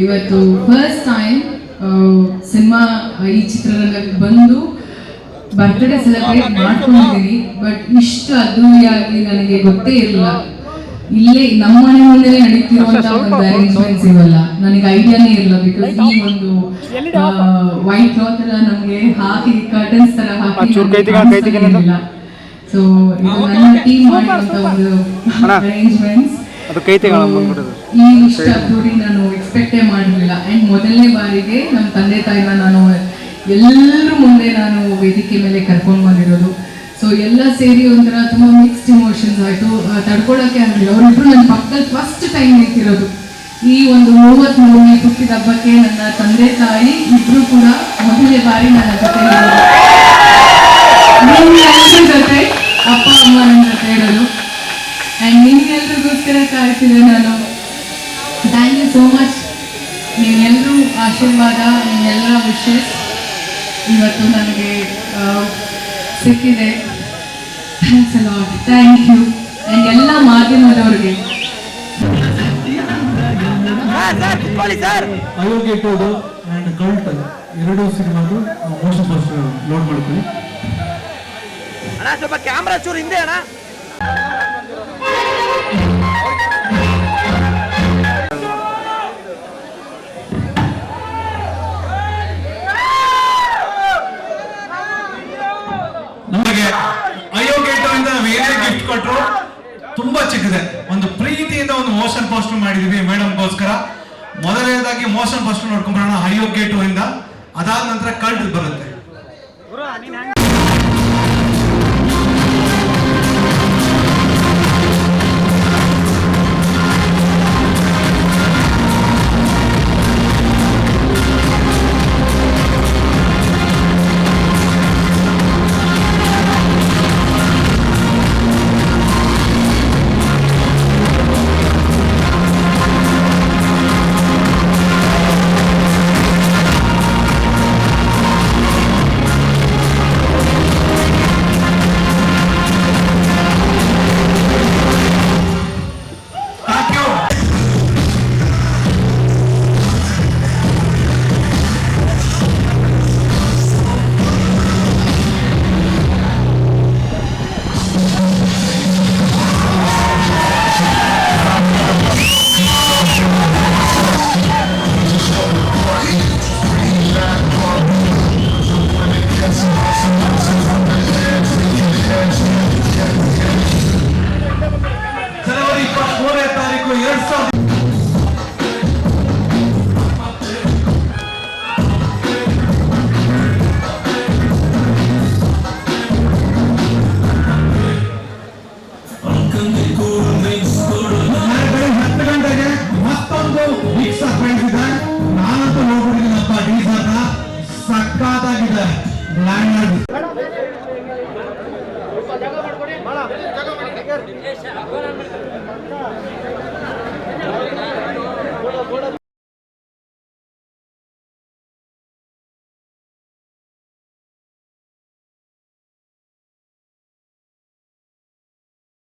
ಇವತ್ತು first time cinema ಈ ಚಿತ್ರರಂಗಕ್ಕೆ ಬಂದು ಬರ್ತ್ಡೇ ಸೆಲೆಬ್ರೇಟ್ ಮಾಡ್ಕೊಂಡಿದ್ದೀನಿ ಬಟ್ ಇಷ್ಟು ಅದ್ದೂರಿಯಾಗಿ ನನಗೆ ಗೊತ್ತೇ ಇರಲಿಲ್ಲ. ಇಲ್ಲೇ ನಮ್ಮ ಮನೆ ಮುಂದೆ ನಡೀತಿರುವಂತಹ ಒಂದು ಅರೇಂಜ್ಮೆಂಟ್ಸ್ ಇವೆಲ್ಲ. ನನಗೆ ಐಡಿಯಾನೇ ಇರಲಿಲ್ಲ ಬಿಕಾಸ್ ಈ ಒಂದು ವೈಟ್ ಕ್ಲಾತ್ ಎಲ್ಲ ನಮಗೆ ಹಾಕಿ ಕರ್ಟನ್ಸ್ ತರ ಹಾಕಿ ಸೊ ಇದು ನನ್ನ ಟೀಮ್ ಮಾಡಿರುವಂತಹ ಒಂದು ಅರೇಂಜ್ಮೆಂಟ್ಸ್ ಅದು ಕೈ ಈ ಇಷ್ಟ ನಾನು ಎಕ್ಸ್ಪೆಕ್ಟೇ ಮಾಡಲಿಲ್ಲ. ಆ್ಯಂಡ್ ಮೊದಲನೇ ಬಾರಿಗೆ ನಮ್ಮ ತಂದೆ ತಾಯಿನ ನಾನು ಎಲ್ಲರೂ ಮುಂದೆ ನಾನು ವೇದಿಕೆ ಮೇಲೆ ಕರ್ಕೊಂಡು ಬಂದಿರೋದು. ಸೊ ಎಲ್ಲ ಸೇರಿ ಒಂಥರ ತುಂಬ ಮಿಕ್ಸ್ಡ್ ಇಮೋಷನ್ಸ್ ಆಯಿತು. ತಡ್ಕೊಳಕ್ಕೆ ಆಗಲಿಲ್ಲ. ಅವರಿಬ್ರು ನನ್ನ ಪಕ್ಕದಲ್ಲಿ ಫಸ್ಟ್ ಟೈಮ್ ನಿಂತಿರೋದು. ಈ ಒಂದು ಮೂವತ್ತ್ಮೂರನೇ ಹುಟ್ಟಿದ ಹಬ್ಬಕ್ಕೆ ನನ್ನ ತಂದೆ ತಾಯಿ ಇಬ್ಬರು ಕೂಡ ಮೊದಲನೇ ಬಾರಿ ನನ್ನ ಜೊತೆ ಜೊತೆ ಅಪ್ಪ ಅಮ್ಮ ನನ್ನ ಜೊತೆ ಇರೋದು. ಆ್ಯಂಡ್ ನಿಮಗೆಲ್ರಿಗೋಸ್ಕರ ಕಾಯ್ತಿದ್ದೆ ನಾನು. ಥ್ಯಾಂಕ್ ಯು ಸೋ ಮಚ್ ನೀವೆಲ್ಲರೂ ಆಶೀರ್ವಾದ ನಿಮ್ಮೆಲ್ಲರ ವಿಶಸ್ ಇವತ್ತು ನನಗೆ ಸಿಕ್ಕಿದೆ. ಥ್ಯಾಂಕ್ಸ್ ಅಲ್ಲ ಥ್ಯಾಂಕ್ ಯು ಆ್ಯಂಡ್ ಎಲ್ಲ ಮಾಧ್ಯಮದವ್ರಿಗೆ. ಅಯೋಗ್ಯ ಟೋಡು ಆ್ಯಂಡ್ ಕಲ್ಟ್ ಎರಡು ಸಿನಿಮಾದು ಮೋಸ್ಟ್ ಫಸ್ಟ್ ಲೋಡ್ ಮಾಡ್ಕೊಳ್ಳಿ ಅಣ್ಣ ಸ್ವಲ್ಪ ಕ್ಯಾಮ್ರಾ ಚೂರು ಹಿಂದೆ ಅಣ್ಣ. ಇಂದ ಟೋಯಿಂದ ನಾವು ಏನೇ ಗಿಫ್ಟ್ ಕೊಟ್ಟರು ತುಂಬಾ ಚಿಕ್ಕದೆ. ಒಂದು ಪ್ರೀತಿಯಿಂದ ಒಂದು ಮೋಷನ್ ಪೋಸ್ಟರ್ ಮಾಡಿದೀವಿ ಮೇಡಮ್ಗೋಸ್ಕರ. ಮೊದಲನೇದಾಗಿ ಮೋಷನ್ ಪೋಸ್ಟರ್ ನೋಡ್ಕೊಂಡ್ಬರೋಣ ಅಯ್ಯೋ ಗೇಟು ಇಂದ. ಅದಾದ ನಂತರ ಕಲ್ಟ್ ಬರುತ್ತೆ. ನಾಲ್ಕು ಎರಡ್ ಸಾವಿರದ ಹತ್ತು ಗಂಟೆಗೆ ಮತ್ತೊಂದು ಮಿಕ್ಸ್ ಫ್ರೆಂಡ್ಸ್ ಇದೆ. ನಾನಂತೂ ನೋಡ್ಬಿಟ್ಟಿದ್ದೀನಪ್ಪ ಡೀಸರ್ನ ಸಖತ್ತಾಗಿದೆ.